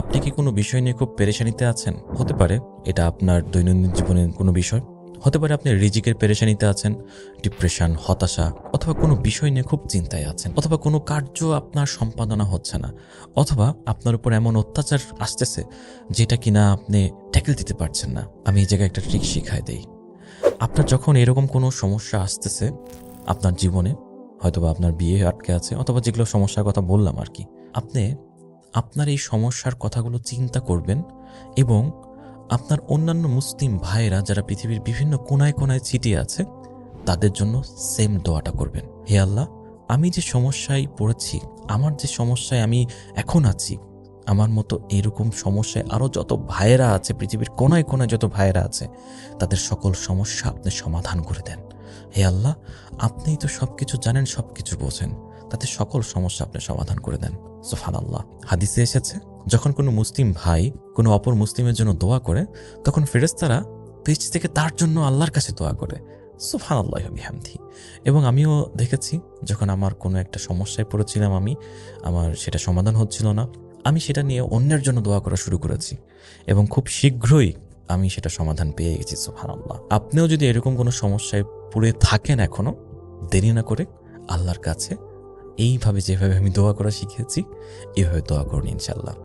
আপনি কি কোনো বিষয় নিয়ে খুব পেরেশানিতে আছেন? হতে পারে এটা আপনার দৈনন্দিন জীবনের কোনো বিষয়। হতে পারে আপনি রিজিকের পেরেশানিতে আছেন, ডিপ্রেশন, হতাশা, অথবা কোনো বিষয় নিয়ে খুব চিন্তায় আছেন, অথবা কোনো কার্য আপনার সম্পাদনা হচ্ছে না, অথবা আপনার উপর এমন অত্যাচার আসতেছে যেটা কিনা আপনি ট্যাকেল দিতে পারছেন না। আমি এই জায়গায় একটা ট্রিক শিখায় দেই। আপনার যখন এরকম কোনো সমস্যা আসতেছে আপনার জীবনে, হয়তোবা আপনার বিয়ে আটকে আছে, অথবা যেগুলো সমস্যার কথা বললাম আর কি, আপনি আপনার এই সমস্যার কথাগুলো চিন্তা করবেন এবং আপনার অন্যান্য মুসলিম ভাইয়েরা যারা পৃথিবীর বিভিন্ন কোনায় কোনায় ছিটিয়ে আছে, তাদের জন্য সেম দোয়াটা করবেন। হে আল্লাহ, আমি যে সমস্যায় পড়েছি, আমার যে সমস্যায় আমি এখন আছি, আমার মতো এরকম সমস্যায় আরও যত ভাইয়েরা আছে, পৃথিবীর কোনায় কোনায় যত ভাইয়েরা আছে, তাদের সকল সমস্যা আপনি সমাধান করে দেন। হে আল্লাহ, আপনিই তো সব কিছু জানেন সব কিছু বোঝেন। তাতে সকল সমস্যা আপনি সমাধান করে দেন। সোফান আল্লাহ হাদিসে এসেছে, যখন কোনো মুসলিম ভাই কোনো অপর মুসলিমের জন্য দোয়া করে, তখন ফেরেস্তারা পেজ থেকে তার জন্য আল্লাহর কাছে দোয়া করে। সুফান আল্লাহ বিহামদি। এবং আমিও দেখেছি, যখন আমার কোনো একটা সমস্যায় পড়েছিলাম আমি, আমার সেটা সমাধান হচ্ছিল না, আমি সেটা নিয়ে অন্যের জন্য দোয়া করা শুরু করেছি। এবং খুব শীঘ্রই আমি সেটা সমাধান পেয়ে গেছি সুফান আল্লাহ আপনিও যদি এরকম কোনো সমস্যায় পড়ে থাকেন এখনও দেরি না করে আল্লাহর কাছে এইভাবে যেভাবে আমি দোয়া করা শিখেছি এভাবে দোয়া করুন ইনশাল্লাহ